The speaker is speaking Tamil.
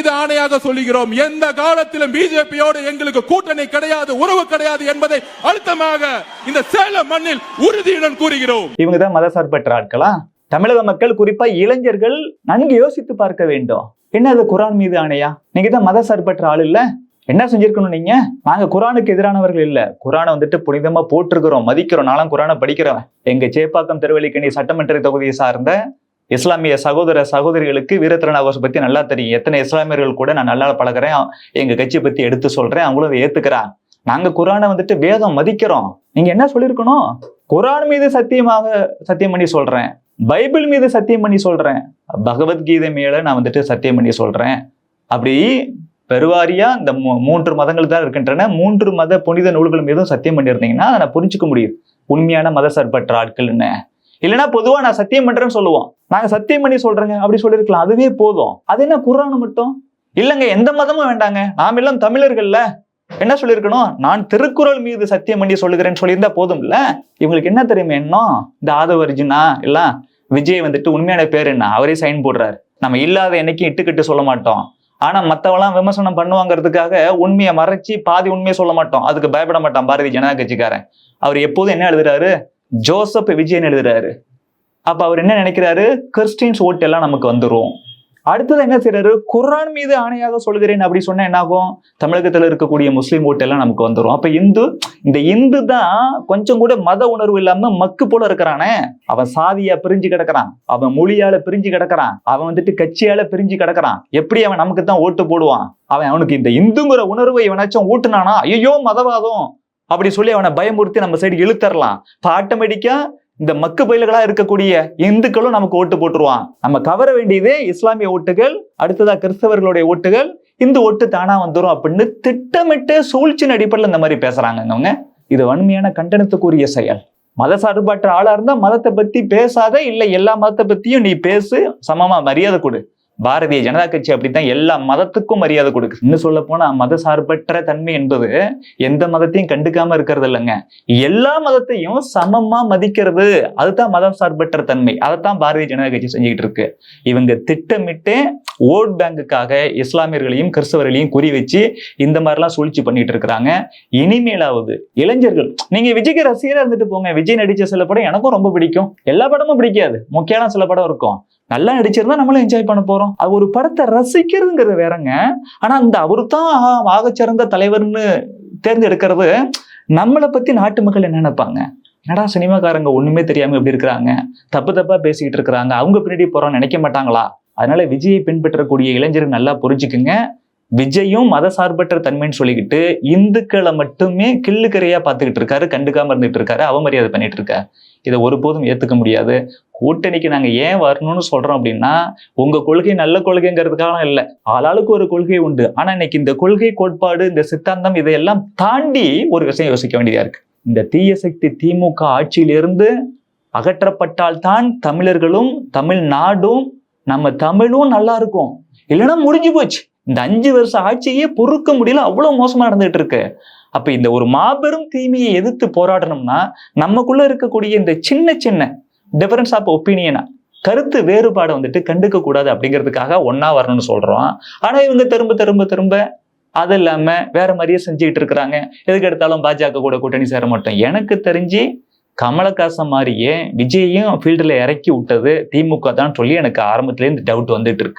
மீது ஆணையாக சொல்லுகிறோம். எந்த காலத்திலும் பிஜேபியோடு எங்களுக்கு கூட்டணி கிடையாது உறவு கிடையாது என்பதை அழுத்தமாக இந்த சேலம் மண்ணில் உறுதியுடன் கூறுகிறோம். இவங்க தான் மதசார்பற்ற ஆட்களா? தமிழக மக்கள் குறிப்பா இளைஞர்கள் நன்கு யோசித்து பார்க்க வேண்டும். என்ன அது குரான் மீது ஆணையா? நீங்க தான் மதசார்பற்ற ஆள் இல்ல? என்ன செஞ்சிருக்கணும் நீங்க? நாங்க குரானுக்கு எதிரானவர்கள் இல்ல. குரானை வந்துட்டு புனிதமா போட்டிருக்கிறோம் மதிக்கிறோம். நானும் குரானை படிக்கிறவன். எங்க சேப்பாக்கம் திருவள்ளிக்கணி சட்டமன்ற தொகுதியை சார்ந்த இஸ்லாமிய சகோதர சகோதரிகளுக்கு வீரத்திறனாகோஷம் பத்தி நல்லா தெரியும். எத்தனை இஸ்லாமியர்கள் கூட நான் நல்லா பழகிறேன். எங்க கட்சி பத்தி எடுத்து சொல்றேன். அவங்களும் அதை ஏத்துக்கிறான் நாங்க குரானை வந்துட்டு வேதம் மதிக்கிறோம். நீங்க என்ன சொல்லியிருக்கணும் குரான் மீது சத்தியமாக சத்தியம் பண்ணி சொல்றேன். பைபிள் மீது சத்தியம் பண்ணி சொல்றேன். பகவத்கீதை மேல நான் வந்துட்டு சத்தியம் பண்ணி சொல்றேன். அப்படி பெருவாரியா இந்த மூ- மூன்று மதங்கள் தான் இருக்கின்றன. மூன்று மத புனித நூல்கள் மீதும் சத்தியம் பண்ணியிருந்தீங்கன்னா அதை நான் புரிஞ்சுக்க முடியும். உண்மையான மத ஆட்கள் ஆட்கள்னு இல்லைன்னா பொதுவா நான் சத்தியம் பண்றேன்னு சொல்லுவோம். நாங்க சத்தியம் பண்ணி சொல்றேங்க அப்படி சொல்லிருக்கலாம். அதுவே போதும். அது என்ன குரான் மட்டும்? இல்லைங்க எந்த மதமும் வேண்டாங்க. நாம் எல்லாம் தமிழர்கள்ல. என்ன சொல்லியிருக்கணும்? நான் திருக்குறள் மீது சத்தியம் பண்ணி சொல்லுகிறேன்னு சொல்லியிருந்தா போதும் இல்ல இவங்களுக்கு என்ன தெரியுமா என்ன? இந்த ஆதவ அர்ஜுனா இல்ல? விஜய் வந்துட்டு உண்மையான பேர் என்ன? அவரே சைன் போடுறாரு. நம்ம இல்லாத என்னைக்கும் இட்டுக்கிட்டு சொல்ல மாட்டோம். ஆனா மத்தவெல்லாம் விமர்சனம் பண்ணுவாங்கிறதுக்காக உண்மையை மறைச்சி பாதி உண்மையை சொல்ல மாட்டோம். அதுக்கு பயப்பட மாட்டான் பாரதிய ஜனதா கட்சிக்காரன். அவர் எப்போதும் என்ன எழுதுறாரு? ஜோசப் விஜயன் எழுதுறாரு. அப்ப அவர் என்ன நினைக்கிறாரு? கிறிஸ்டின்ஸ் ஓட்டு எல்லாம் நமக்கு வந்துடும் அடுத்தது என்ன செய்யறாரு குரான் மீது ஆணையாக சொல்கிறேன் அப்படி சொன்னா என்ன ஆகும் தமிழகத்துல இருக்கக்கூடிய முஸ்லீம் ஓட்டு எல்லாம் நமக்கு வந்துரும். அப்ப இந்து இந்த இந்து தான் கொஞ்சம் கூட மத உணர்வு இல்லாம மக்கு போல இருக்கிறானே. அவன் சாதியா பிரிஞ்சு கிடக்குறான். அவன் மொழியால பிரிஞ்சு கிடக்குறான். அவன் வந்துட்டு கட்சியால பிரிஞ்சு கிடக்குறான். எப்படி அவன் நமக்கு தான் ஓட்டு போடுவான்? அவன் அவனுக்கு இந்த இந்துங்கிற உணர்வை இவனாச்சும் ஊட்டுனானா ஐயோ மதவாதம். அப்படி சொல்லி அவனை பயமுறுத்தி நம்ம சைடு இழுத்தரலாம். இப்போ ஆட்டோமேட்டிக்கா இந்த மக்கு பயில்களா இருக்கக்கூடிய இந்துக்களும் நமக்கு ஓட்டு போட்டுருவான். நம்ம கவர வேண்டியதே இஸ்லாமிய ஓட்டுகள் அடுத்ததா கிறிஸ்தவர்களுடைய ஓட்டுகள் இந்த ஓட்டு தானா வந்துடும் அப்படின்னு திட்டமிட்டு சூழ்ச்சியின் அடிப்படையில் இந்த மாதிரி பேசுறாங்க இவங்க இது வன்மையான கண்டனத்துக்குரிய செயல். மத சார்பற்ற ஆளா இருந்தா மதத்தை பத்தி பேசாத இல்ல எல்லா மதத்தை பத்தியும் நீ பேசு சமமா மரியாதை கொடு. பாரதிய ஜனதா கட்சி அப்படித்தான் எல்லா மதத்துக்கும் மரியாதை கொடுக்கு இன்னும் சொல்ல போனா மத சார்பற்ற தன்மை என்பது எந்த மதத்தையும் கண்டுக்காம இருக்கிறது இல்லைங்க. எல்லா மதத்தையும் சமமா மதிக்கிறது அதுதான் மதம் சார்பற்ற தன்மை. அதைத்தான் பாரதிய ஜனதா கட்சி செஞ்சுக்கிட்டு இருக்கு. இவங்க திட்டமிட்டு ஓட் பேங்குக்காக இஸ்லாமியர்களையும் கிறிஸ்தவர்களையும் குறி வச்சு இந்த மாதிரிலாம் சூழ்ச்சி பண்ணிட்டு இருக்கிறாங்க. இனிமேலாவது இளைஞர்கள் நீங்க விஜய்க்கு ரசிகரா இருந்துட்டு போங்க. விஜய் நடிச்ச சில படம் எனக்கும் ரொம்ப பிடிக்கும். எல்லா படமும் பிடிக்காது. முக்கியமான சில படம் இருக்கும். நல்லா நடிச்சிருந்தா நம்மளும் என்ஜாய் பண்ண போறோம். அது ஒரு படத்தை ரசிக்கிறதுங்கிறது வேறங்க. ஆனா அந்த அவரு தான் ஆகச்சிறந்த தலைவர்னு தேர்ந்தெடுக்கிறது நம்மளை பத்தி நாட்டு மக்கள் என்ன நினைப்பாங்க? என்னடா சினிமாக்காரங்க ஒண்ணுமே தெரியாம எப்படி இருக்கிறாங்க. தப்பு தப்பா பேசிக்கிட்டு இருக்கிறாங்க. அவங்க பின்னாடி போறோம்னு நினைக்க மாட்டாங்களா? அதனால விஜயை பின்பற்றக்கூடிய இளைஞர்கள் நல்லா புரிஞ்சுக்குங்க. விஜயும் மத சார்பற்ற தன்மைன்னு சொல்லிக்கிட்டு இந்துக்களை மட்டுமே கிள்ளுக்கரையா பார்த்துக்கிட்டு இருக்காரு கண்டுக்காம இருந்துட்டு இருக்காரு அவமரியாதை பண்ணிட்டு இருக்காரு. இதை ஒருபோதும் ஏத்துக்க முடியாது. கூட்டணிக்கு நாங்கள் ஏன் வரணும்னு சொல்கிறோம் அப்படின்னா உங்கள் கொள்கை நல்ல கொள்கைங்கிறதுக்காக இல்லை. ஆளாளுக்கு ஒரு கொள்கை உண்டு. ஆனால் இன்னைக்கு இந்த கொள்கை கோட்பாடு இந்த சித்தாந்தம் இதையெல்லாம் தாண்டி ஒரு விஷயம் யோசிக்க வேண்டியதாக இருக்குது இந்த தீய சக்தி திமுக ஆட்சியிலிருந்து அகற்றப்பட்டால்தான் தமிழர்களும் தமிழ்நாடும் நம்ம தமிழும் நல்லா இருக்கும். இல்லைன்னா முடிஞ்சு போச்சு. இந்த அஞ்சு வருஷம் ஆட்சியே பொறுக்க முடியல. அவ்வளோ மோசமாக நடந்துகிட்டு இருக்கு. அப்போ இந்த ஒரு மாபெரும் தீமையை எதிர்த்து போராடணும்னா நமக்குள்ள இருக்கக்கூடிய இந்த சின்ன சின்ன டிஃபரன்ஸ் ஆஃப் ஒப்பீனியனா கருத்து வேறுபாடை வந்துட்டு கண்டுக்க கூடாது அப்படிங்கிறதுக்காக ஒன்னா வரணும்னு சொல்றோம். ஆனா இவங்க திரும்ப திரும்ப திரும்ப அது இல்லாம வேற மாதிரியே செஞ்சுக்கிட்டு இருக்கிறாங்க. எதுக்கு எடுத்தாலும் பாஜக கூட கூட்டணி சேர மாட்டோம். எனக்கு தெரிஞ்சு கமலஹாசன் மாதிரியே விஜயையும் ஃபீல்டில் இறக்கி விட்டது திமுக தான் சொல்லி எனக்கு ஆரம்பத்துலேருந்து டவுட் வந்துட்டு இருக்கு.